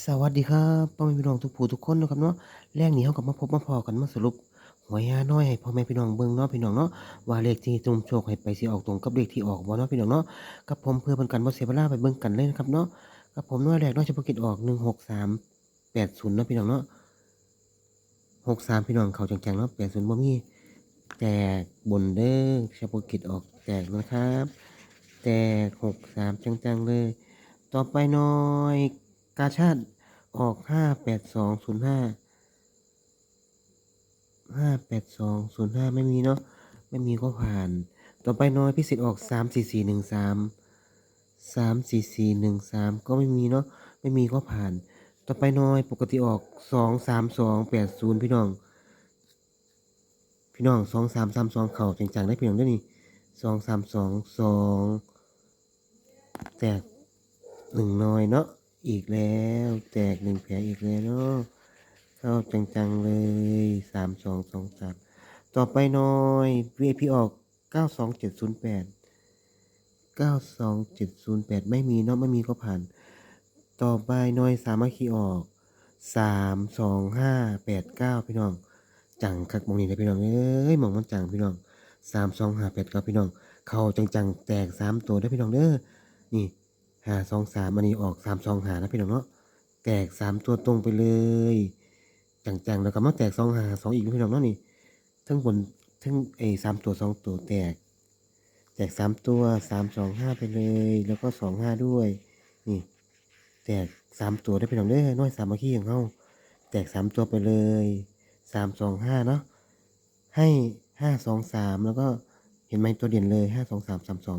สวัสดีครับพ่อแม่พี่น้องทุกผู้ทุกคนนะครับเนาะแรกนี้เฮาก็มาพบมาพ้อกันมาสรุปหวยฮานอยให้พ่อแม่พี่น้องเบิ่งเนาะพี่น้องเนาะว่าเลขที่ตุ้มโชคให้ไปสิออกตรงกับเลขที่ออกบ่เนาะพี่น้องเนาะกับผมเพื่อเป็นการบ่เสียเวลาไปเบิ่งกันเลยนะครับเนาะกับผมน้อยแรกเนาะเฉพาะกิจออก16380เนาะพี่น้องเนาะ63พี่น้องเข้าจังๆเนาะ80บ่มีแตกบนเด้อเฉพาะกิจออกแตกนะครับ แตก63จังๆเลย ต่อไปหน่อย กาชาติออกห้าแปดสองศูนย์ห้าห้าแปดสองศูนย์ห้าไม่มีเนาะไม่มีก็ผ่าน ต่อไปน้อยพิเศษออกสามสี่สี่หนึ่งสามสามสี่สี่หนึ่งสามก็ไม่มีเนาะไม่มีก็ผ่าน ต่อไปน้อยปกติออกสองสามสองแปดศูนย์พี่น้อง พี่น้องสองสามสามสองเข่าจังๆได้พี่น้องได้นี่สองสามสองสองแตกหนึ่งน้อยเนาะ อีกแล้ว แตกหนึ่งแผลอีกแล้วเนาะเข้าจังๆเลยสามสองสองสามต่อไปน้อย VIP ออกเก้าสองเจ็ดศูนย์แปดเก้าสองเจ็ดศูนย์แปดไม่มีเนาะไม่มีก็ผ่าน ต่อไปน้อยสามัคคีออกสามสองห้าแปดเก้าพี่น้องจังคักมองนี้เลยพี่น้องเอ้ยหมองมันจังพี่น้องสามสองห้าแปดเก้าพี่น้อง เข้าจังๆแตกสามตัวได้พี่น้องเด้อนี่ หาสองสามอันนี้ออกสามสองหานะพี่น้องเนาะแตกสามตัวตรงไปเลย จังๆแล้วก็มาแตกสองหาสองอีกพี่น้องเนาะนี่ทั้งบนทั้งไอ้สามตัวสองตัวแตก แตกสามตัวสามสองห้าไปเลย แล้วก็สองห้าด้วย นี่ แตกสามตัวได้พี่น้องเด้อน้อยสามเมื่อกี้ของเขาแตกสามตัวไปเลยสามสองห้าเนาะให้ห้าสองสามแล้วก็เห็นไหมตัวเด่นเลยห้าสองสามสามสอง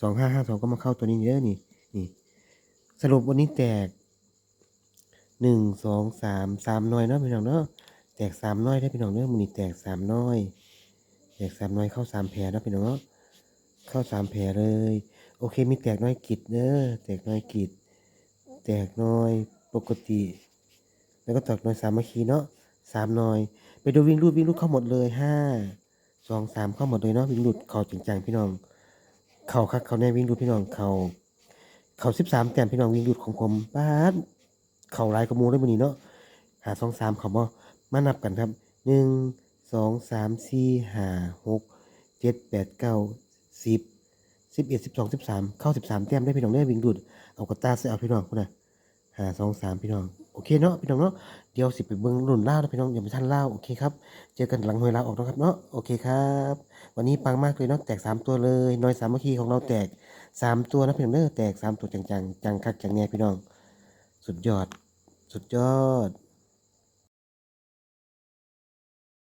สองห้าห้าสองก็มาเข้าตัวนี้เยอะนี่ นี่สรุปวันนี้แตกหนึ่งสองสามสามน้อยเนาะพี่น้องเนาะแตกสามน้อยได้พี่น้องเนาะมันนี่แตกสามน้อย แตกสามน้อยเข้าสามแผลเนาะพี่น้องเนาะเข้าสามแผลเลย โอเคมีแตกน้อยกิดเด้อแตกน้อยกิด แตกน้อยปกติ แล้วก็แตกน้อยสามัคคีเนาะสามน้อย ไปดูวิ่งรูดวิ่งรูดเข้าหมดเลยห้าสองสามเข้าหมดเลยเนาะวิ่งรูดเข่าจริงจังพี่น้อง เข่าคักเขาแน่วิ่งรูดพี่น้องเข่า เขาสิบสามแต้มพี่น้องวิ่งดุดของผมป้าดเข่าลายกระมูได้มือนี้เนาะหาสองสามเขาบ่มานับกันครับหนึ่งสองสามสี่ห้าหกเจ็ดแปดเก้าสิบสิบเอ็ดสิบสองสิบสามเข้าสิบสามแต้มได้พี่น้องได้วิ่งดูดเอากระตาใส่เอาพี่น้องคุณนะหาสองสามพี่น้อง โอเคเนาะพี่น้องเนาะเดี๋ยวสิไปเบิ้งรุ่นล่าวนะพี่น้องอย่าไปทันเล่าโอเคครับเจอกันหลังหวยลาออกนะครับเนาะโอเคครับ วันนี้ปังมากเลยเนาะแตกสามตัวเลยน้อยสามัคคีของเราแตกสามตัวนะพี่น้องเด้อแตกสามตัวจังๆจังคักจังแน่พี่น้อง สุดยอด สุดยอด